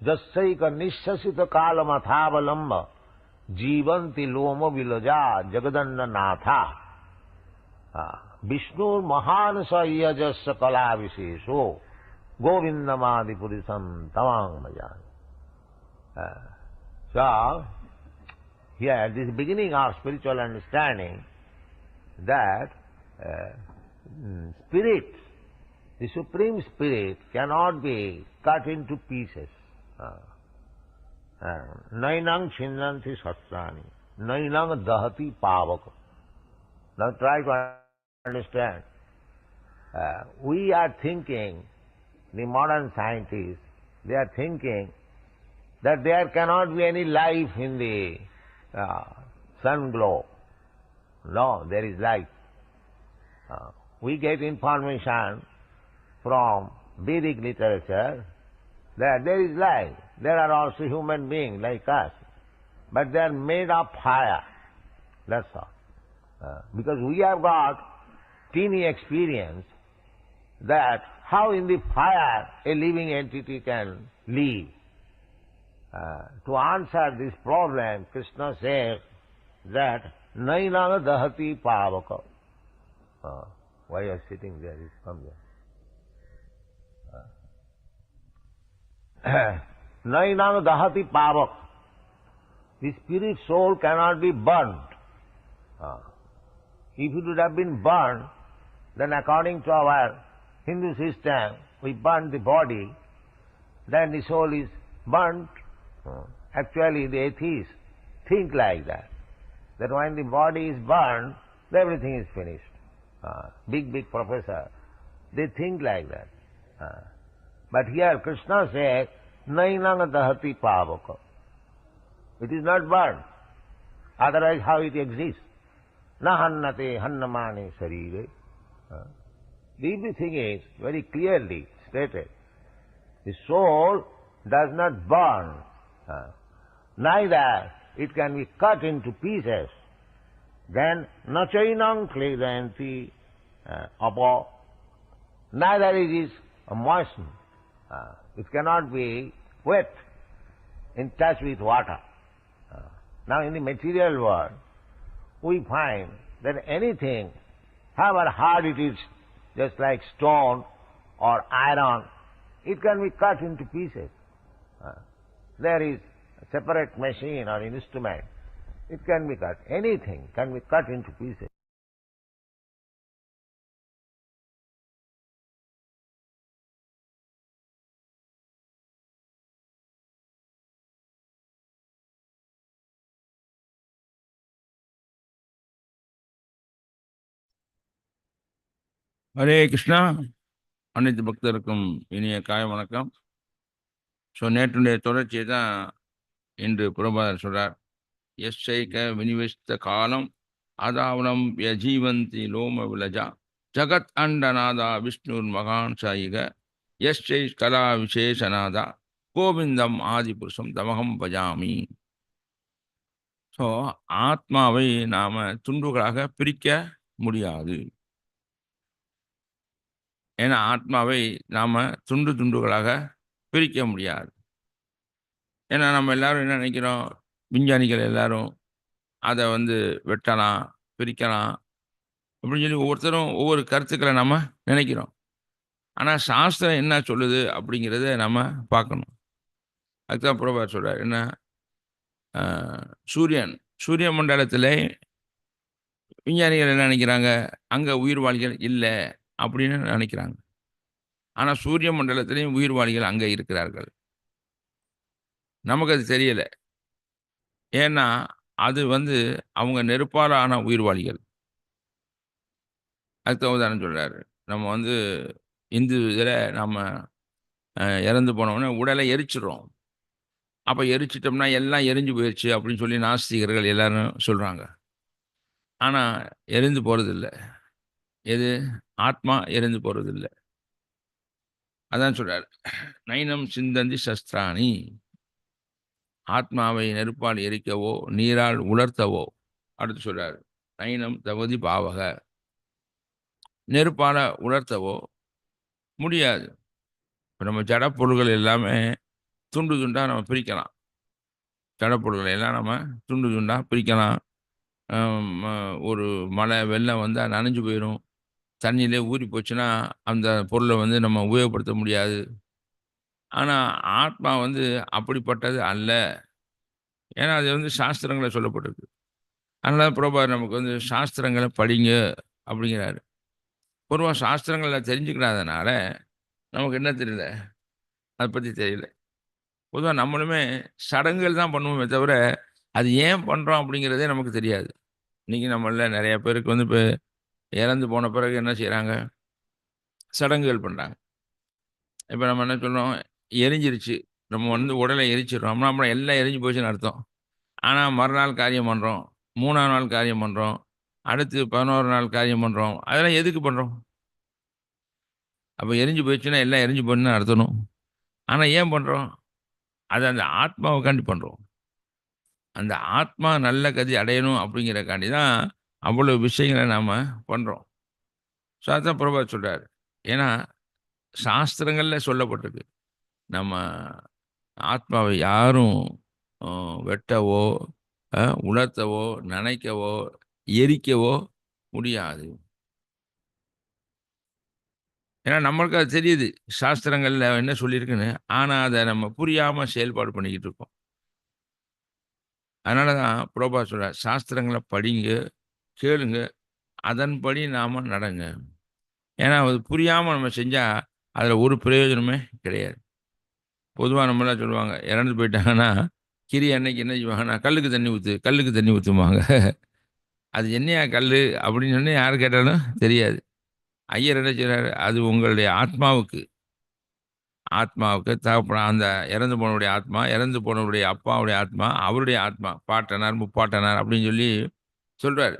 जस्सैक निश्वसित कालमथावलंब जीवंति लोम विलजा जगदंड नाथा विष्णुर महान स यजस कला विशेषो गोविंदमादि पुरुषम Tamang मजान So, here this beginning of spiritual understanding that uh, mm, spirit, the supreme spirit cannot be cut into pieces. Nainang chindanti sastrani, nainang dahati pavaka. Now try to understand. Uh, we are thinking, the modern scientists, they are thinking that there cannot be any life in the uh, sun glow. No, there is life. Uh, we get information from Vedic literature that there is life. There are also human beings like us. But they are made of fire. That's all. Uh, because we have got teeny experience that how in the fire a living entity can live. Uh, to answer this problem, Krishna says that Nainanga Dahati Pavaka. Uh, why you are sitting there? You come there. Uh, Nainanga Dahati Pavak. The spirit soul cannot be burnt. Uh, if it would have been burned, then according to our Hindu system, we burn the body, then the soul is burnt. Uh, Actually, the atheists think like that. That when the body is burned, everything is finished. Uh, big, big professor, they think like that. Uh, but here Krishna says, Nainanga dahati pavaka. It is not burned. Otherwise, how it exists? Na hannate hannamane sarire. Uh, thing is very clearly stated. The soul does not burn. Uh, neither it can be cut into pieces. Then nachainam kledanti uh, apo. Neither it is moistened. Uh, it cannot be wet in touch with water. Uh, now in the material world, we find that anything, however hard it is, just like stone or iron, it can be cut into pieces. Uh, there is a separate machine or instrument. It can be cut. Anything can be cut into pieces. Hare Krishna அனைத்து பக்தருக்கும் இனிய காய வணக்கம் so நேற்றுடைய தொடர்ச்சியை தான் இன்று புரபாதர் சொல்றார் எஸ்ஐக வினிவிஷ்ட காலம் அதாவனம் யஜீவந்தி லோம விலஜா ஜகத் அண்டநாதா விஷ்ணுர் மகான் சாயிக எஸ்ஐ கலா விசேஷநாதா கோவிந்தம் ஆதிபுருஷம் தமகம் பஜாமி. ஸோ ஆத்மாவை நாம துண்டுகளாக பிரிக்க முடியாது. ஏன்னா ஆத்மாவை நாம் துண்டு துண்டுகளாக பிரிக்க முடியாது. ஏன்னா நம்ம எல்லாரும் என்ன நினைக்கிறோம்? விஞ்ஞானிகள் எல்லாரும் அதை வந்து வெட்டலாம் பிரிக்கலாம் அப்படின்னு சொல்லி ஒவ்வொருத்தரும் ஒவ்வொரு கருத்துக்களை நம்ம நினைக்கிறோம். ஆனால் சாஸ்திரம் என்ன சொல்லுது அப்படிங்கிறத நம்ம பார்க்கணும். அதுதான் புறபார் சொல்கிறார் என்ன? சூரியன் சூரிய மண்டலத்தில் விஞ்ஞானிகள் என்ன நினைக்கிறாங்க? அங்கே உயிர்வாளிகள் இல்லை அப்படின்னு நினைக்கிறாங்க. ஆனால் சூரிய மண்டலத்திலையும் உயிர்வாளிகள் அங்கே இருக்கிறார்கள். நமக்கு அது தெரியலை. ஏன்னா அது வந்து அவங்க நெருப்பால் ஆன உயிர்வாளிகள் அதுக்கு உதாரணம் சொல்கிறாரு நம்ம வந்து இந்து இதில் நம்ம இறந்து போனோம்னா உடலை எரிச்சிடுறோம். அப்போ எரிச்சிட்டோம்னா எல்லாம் எரிஞ்சு போயிடுச்சு அப்படின்னு சொல்லி நாஸ்திகர்கள் எல்லாரும் சொல்கிறாங்க ஆனால் எரிந்து போகிறதில்ல எது? ஆத்மா எரிந்து போகிறதில்ல அதான் சொல்கிறார் நைனம் சிந்தந்தி சஸ்திராணி. ஆத்மாவை நெருப்பால் எரிக்கவோ நீரால் உலர்த்தவோ அடுத்து சொல்கிறார் நைனம் தகுதி பாவக. நெருப்பால் உலர்த்தவோ முடியாது. இப்போ நம்ம ஜடப்பொருள்கள் எல்லாமே துண்டு துண்டாக நம்ம பிரிக்கலாம். ஜடப்பொருள்களை எல்லாம் நம்ம துண்டு துண்டாக பிரிக்கலாம். ஒரு மழை வெள்ளம் வந்தால் நனைஞ்சு போயிடும் தண்ணியிலே ஊறி போச்சுன்னா அந்த பொருளை வந்து நம்ம உபயோகப்படுத்த முடியாது. ஆனால் ஆத்மா வந்து அப்படிப்பட்டது அல்ல. ஏன்னா அது வந்து சாஸ்திரங்களை சொல்லப்பட்டிருக்கு. அதனால பிரபா நமக்கு வந்து சாஸ்திரங்களை படிங்க அப்படிங்கிறாரு. பொதுவாக சாஸ்திரங்களை தெரிஞ்சுக்கிறாதனால நமக்கு என்ன தெரியல? அதை பற்றி தெரியல. பொதுவாக நம்மளுமே சடங்குகள் தான் பண்ணுவோமே தவிர அது ஏன் பண்ணுறோம் அப்படிங்கிறதே நமக்கு தெரியாது. இன்றைக்கி நம்மள நிறைய பேருக்கு வந்து இப்போ இறந்து போன பிறகு என்ன செய்கிறாங்க சடங்குகள் பண்ணுறாங்க இப்போ நம்ம என்ன சொல்றோம்? எரிஞ்சிருச்சு. நம்ம வந்து உடலை எரிச்சிடுறோம். நம்ம எல்லாம் எரிஞ்சு போச்சுன்னு அர்த்தம். ஆனால் மறுநாள் காரியம் பண்ணுறோம் மூணாம் நாள் காரியம் பண்ணுறோம் அடுத்து பதினோரு நாள் காரியம் பண்ணுறோம் அதெல்லாம் எதுக்கு பண்ணுறோம் அப்போ எரிஞ்சு போயிடுச்சுன்னா எல்லாம் எரிஞ்சு போயிடுன்னு அர்த்தணும். ஆனால் ஏன் பண்ணுறோம் அது அந்த ஆத்மாவுக்காண்டி பண்ணுறோம் அந்த ஆத்மா நல்ல கதி அடையணும் அப்படிங்கிறக்காண்டி தான் அவ்வளோ விஷயங்களை நாம் பண்ணுறோம் ஸோ அதுதான் பிரபா சொல்கிறார் ஏன்னா சாஸ்திரங்களில் சொல்லப்பட்டிருக்கு. நம்ம ஆத்மாவை யாரும் வெட்டவோ உணர்த்தவோ நினைக்கவோ நனைக்கவோ எரிக்கவோ முடியாது. ஏன்னா நம்மளுக்கு அது தெரியுது. சாஸ்திரங்களில் என்ன சொல்லியிருக்குன்னு. ஆனால் அதை நம்ம புரியாமல் செயல்பாடு பண்ணிக்கிட்டு இருக்கோம். அதனால தான் புரோபா சொல்கிறார் சாஸ்திரங்களை படிங்க கேளுங்க. அதன்படி நாம் நடங்க. ஏன்னா அது புரியாமல் நம்ம செஞ்சால் அதில் ஒரு பிரயோஜனமே கிடையாது. பொதுவாக நம்மளாம் சொல்லுவாங்க? இறந்து போயிட்டாங்கன்னா கிரி அன்னைக்கு என்ன செய்வாங்கன்னா கல்லுக்கு தண்ணி ஊற்று கல்லுக்கு தண்ணி ஊற்றுவாங்க அது என்னையா கல் அப்படின்னு சொன்னால் யார் கேட்டாலும் தெரியாது. ஐயர் என்ன செய்கிறார் அது உங்களுடைய ஆத்மாவுக்கு. ஆத்மாவுக்கு தகப்பன அந்த இறந்து போனவுடைய ஆத்மா இறந்து போனவருடைய அப்பாவுடைய ஆத்மா அவருடைய ஆத்மா பாட்டனார் முப்பாட்டனார் அப்படின்னு சொல்லி சொல்கிறார்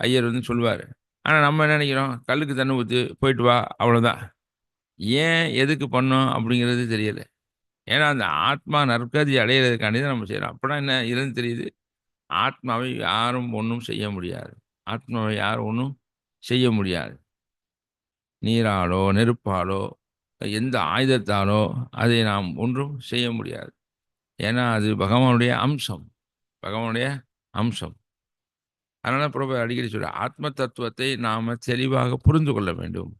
ஐயர் வந்து சொல்லுவார் ஆனால் நம்ம என்ன நினைக்கிறோம்? கல்லுக்கு தண்ணி ஊற்று போயிட்டு வா அவ்வளோதான் ஏன் எதுக்கு பண்ணோம் அப்படிங்கிறது தெரியலை. ஏன்னா அந்த ஆத்மா நற்கதி அடையிறதுக்காண்டி தான் நம்ம செய்கிறோம் அப்படின்னா என்ன? இதுன்னு தெரியுது. ஆத்மாவை யாரும் ஒன்றும் செய்ய முடியாது. ஆத்மாவை யாரும் ஒன்றும் செய்ய முடியாது. நீராலோ நெருப்பாலோ எந்த ஆயுதத்தாலோ அதை நாம் ஒன்றும் செய்ய முடியாது. ஏன்னா அது பகவானுடைய அம்சம். பகவானுடைய அம்சம். அதனால் பிரபு அடிக்கடி சொல்ற ஆத்ம தத்துவத்தை நாம் தெளிவாக புரிந்து கொள்ள வேண்டும்.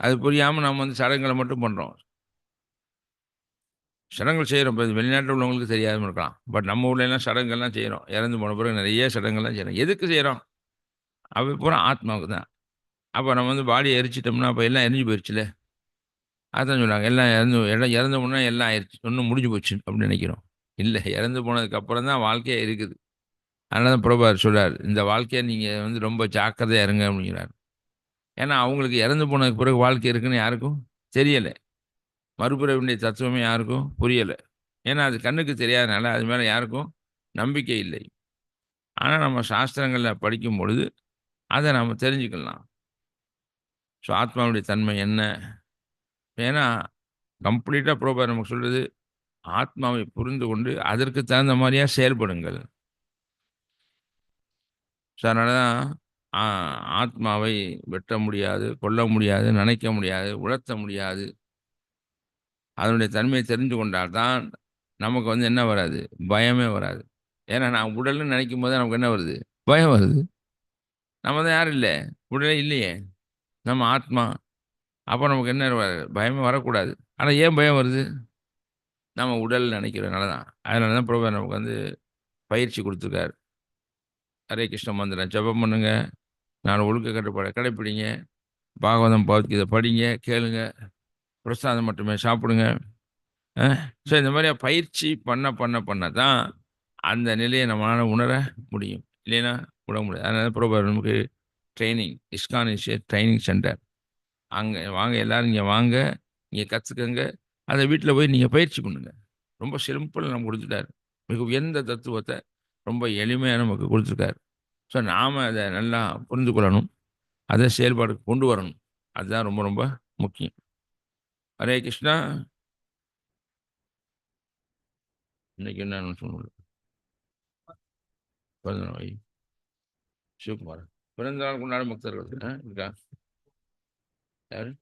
அது புரியாமல் நாம் வந்து சடங்குகளை மட்டும் பண்ணுறோம் சடங்குகள் செய்கிறோம் இப்போ வெளிநாட்டில் உள்ளவங்களுக்கு தெரியாமல் இருக்கலாம். பட் நம்ம ஊர்ல எல்லாம் சடங்குகள்லாம் செய்கிறோம் இறந்து போன பிறகு நிறைய சடங்குகள்லாம் செய்கிறோம் எதுக்கு செய்கிறோம் அப்போ பூரா ஆத்மாவுக்கு தான். அப்போ நம்ம வந்து பாடியை எரிச்சிட்டோம்னா அப்போ எல்லாம் எரிஞ்சு போயிடுச்சுல அதான் சொல்கிறாங்க எல்லாம் இறந்து எல்லாம் இறந்து போனால் எல்லாம் ஆயிடுச்சு ஒன்றும் முடிஞ்சு போச்சு அப்படின்னு நினைக்கிறோம். இல்லை இறந்து போனதுக்கப்புறம் தான் வாழ்க்கையே இருக்குது. அதனால தான் பிரபார் சொல்கிறார் இந்த வாழ்க்கையை நீங்கள் வந்து ரொம்ப ஜாக்கிரதையாக இருங்க அப்படிங்கிறார். ஏன்னா அவங்களுக்கு இறந்து போனதுக்கு பிறகு வாழ்க்கை இருக்குன்னு யாருக்கும் தெரியலை. மறுபிறவினுடைய தத்துவமே யாருக்கும் புரியலை. ஏன்னா அது கண்ணுக்கு தெரியாதனால அது மேலே யாருக்கும் நம்பிக்கை இல்லை. ஆனால் நம்ம சாஸ்திரங்களில் படிக்கும் பொழுது அதை நம்ம தெரிஞ்சுக்கலாம். ஸோ ஆத்மாவுடைய தன்மை என்ன? ஏன்னா கம்ப்ளீட்டாக ப்ரோபா நமக்கு சொல்கிறது ஆத்மாவை புரிந்து கொண்டு அதற்கு தகுந்த மாதிரியாக செயல்படுங்கள். ஸோ அதனால தான் ஆத்மாவை வெட்ட முடியாது கொல்ல முடியாது நினைக்க முடியாது உணர்த்த முடியாது. அதனுடைய தன்மையை தெரிந்து கொண்டால்தான் நமக்கு வந்து என்ன வராது? பயமே வராது. ஏன்னா நான் உடல்னு நினைக்கும் போது நமக்கு என்ன வருது? பயம் வருது. நம்ம தான் யாரும் இல்லை. உடலே இல்லையே. நம்ம ஆத்மா. அப்போ நமக்கு என்ன வராது பயமே வரக்கூடாது. ஆனால் ஏன் பயம் வருது? நம்ம உடல் நினைக்கிறதுனால தான். அதனால தான் பிரபு நமக்கு வந்து பயிற்சி கொடுத்துருக்காரு. ஹரே கிருஷ்ண மந்திரம். ஜெபம் பண்ணுங்க. நாலு ஒழுக்க கட்டுப்பாடை கடைப்பிடிங்க. பாகவதம் பகவத்கீதை படிங்க. கேளுங்க. பிரசாதம் மட்டுமே சாப்பிடுங்க. ஸோ இந்த மாதிரி பயிற்சி பண்ண பண்ண பண்ண தான் அந்த நிலையை நம்மளால் உணர முடியும். இல்லைன்னா உணர முடியாது. அதனால பிரபு நமக்கு training ISKCON is training centre அங்கே வாங்க எல்லாரும் இங்கே வாங்க இங்கே கற்றுக்கங்க அதை வீட்டில் போய் நீங்கள் பயிற்சி பண்ணுங்க. ரொம்ப சிம்பிள் நம்ம கொடுத்துட்டாரு. மிக உயர்ந்த தத்துவத்தை ரொம்ப எளிமையாக நமக்கு கொடுத்துருக்காரு. ஸோ நாம் அதை நல்லா புரிந்து கொள்ளணும். அதை செயல்பாடுக்கு கொண்டு வரணும். அதுதான் ரொம்ப ரொம்ப முக்கியம். ஹரே கிருஷ்ணா. இன்னைக்கு என்ன சொல்லணும் சிவகுமார் பிறந்த நாள் கொண்டாட பக்தர்கள் இருக்கா? யாரு?